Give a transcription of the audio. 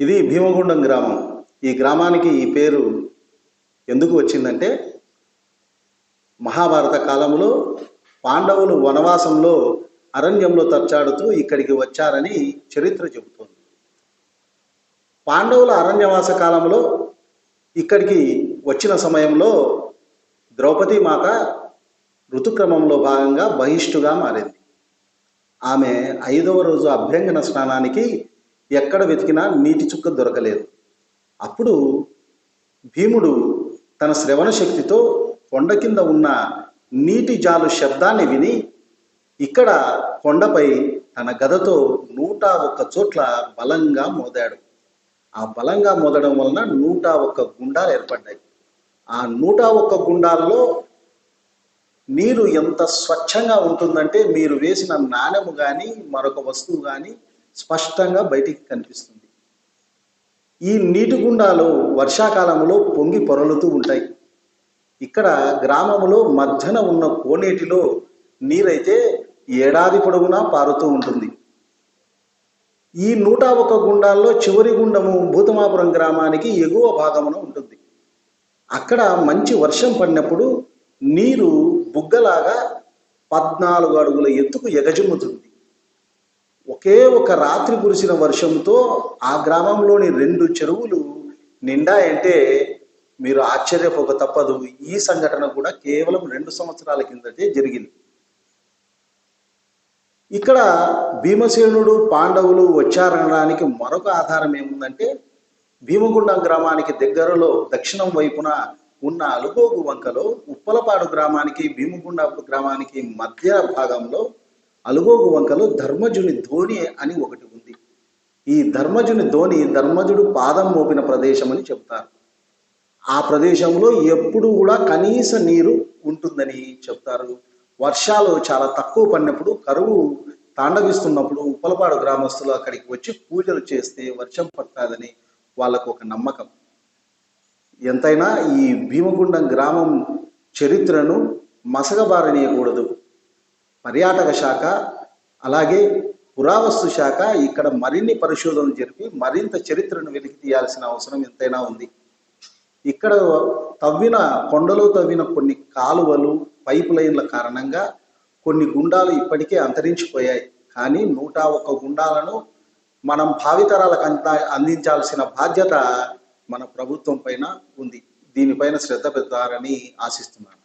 ఇది భీమగుండం గ్రామం. ఈ గ్రామానికి ఈ పేరు ఎందుకు వచ్చిందంటే మహాభారత కాలంలో పాండవులు వనవాసంలో అరణ్యంలో తచ్చాడుతూ ఇక్కడికి వచ్చారని చరిత్ర చెబుతోంది. పాండవుల అరణ్యవాస కాలంలో ఇక్కడికి వచ్చిన సమయంలో ద్రౌపదీ మాత ఋతుక్రమంలో భాగంగా బహిష్టుగా మారింది. ఆమె ఐదవ రోజు అభ్యంగన స్నానానికి ఎక్కడ వెతికినా నీటి చుక్క దొరకలేదు. అప్పుడు భీముడు తన శ్రవణ శక్తితో కొండ కింద ఉన్న నీటి జాలు శబ్దాన్ని విని ఇక్కడ కొండపై తన గదతో నూట ఒక్క చోట్ల బలంగా మోదాడు. ఆ బలంగా మోదడం వలన నూట ఒక్క గుండాలు ఏర్పడ్డాయి. ఆ నూట ఒక్క గుండాల్లో నీరు ఎంత స్వచ్ఛంగా ఉంటుందంటే మీరు వేసిన నాణెము కానీ మరొక వస్తువు కానీ స్పష్టంగా బయటికి కనిపిస్తుంది. ఈ నీటి గుండాలు వర్షాకాలంలో పొంగి పొరలుతూ ఉంటాయి. ఇక్కడ గ్రామంలో మధ్యన ఉన్న కోనేటిలో నీరైతే ఏడాది పొడవునా పారుతూ ఉంటుంది. ఈ నూట ఒక గుండాల్లో చివరి గుండము భూతమాపురం గ్రామానికి ఎగువ భాగమున ఉంటుంది. అక్కడ మంచి వర్షం పడినప్పుడు నీరు బుగ్గలాగా పద్నాలుగు అడుగుల ఎత్తుకు ఎగజిమ్ముతుంది. ఒకే ఒక రాత్రి కురిసిన వర్షంతో ఆ గ్రామంలోని రెండు చెరువులు నిండాయంటే మీరు ఆశ్చర్యపోక తప్పదు. ఈ సంఘటన కూడా కేవలం రెండు సంవత్సరాల కిందటే జరిగింది. ఇక్కడ భీమసేనుడు పాండవులు వచ్చారనడానికి మరొక ఆధారం ఏముందంటే భీమగుండం గ్రామానికి దగ్గరలో దక్షిణం వైపున ఉన్న అలుగోగు వంకలో ఉప్పలపాడు గ్రామానికి భీమగుండ గ్రామానికి మధ్య భాగంలో అలుగోగు వంకలో ధర్మజుని ధోని అని ఒకటి ఉంది. ఈ ధర్మజుని ధోని ధర్మజుడు పాదం మోపిన ప్రదేశం అని చెప్తారు. ఆ ప్రదేశంలో ఎప్పుడు కూడా కనీస నీరు ఉంటుందని చెప్తారు. వర్షాలు చాలా తక్కువ పడినప్పుడు కరువు తాండవిస్తున్నప్పుడు ఉప్పలపాడు గ్రామస్తులు అక్కడికి వచ్చి పూజలు చేస్తే వర్షం పడుతుందని వాళ్ళకు ఒక నమ్మకం. ఎంతైనా ఈ భీమగుండం గ్రామం చరిత్రను మసగబారనీయకూడదు పర్యాటక శాఖ అలాగే పురావస్తు శాఖ ఇక్కడ మరిన్ని పరిశోధనలు జరిపి మరింత చరిత్రను వెలికి తీయాల్సిన అవసరం ఎంతైనా ఉంది. ఇక్కడ తవ్విన కొండలో తవ్విన కొన్ని కాలువలు పైప్ లైన్ల కారణంగా కొన్ని గుండాలు ఇప్పటికే అంతరించిపోయాయి. కానీ నూట ఒక్క గుండాలను మనం భావితరాలకు అంద అందించాల్సిన బాధ్యత మన ప్రభుత్వం పైన ఉంది. దీనిపైన శ్రద్ధ పెడతారని ఆశిస్తున్నాను.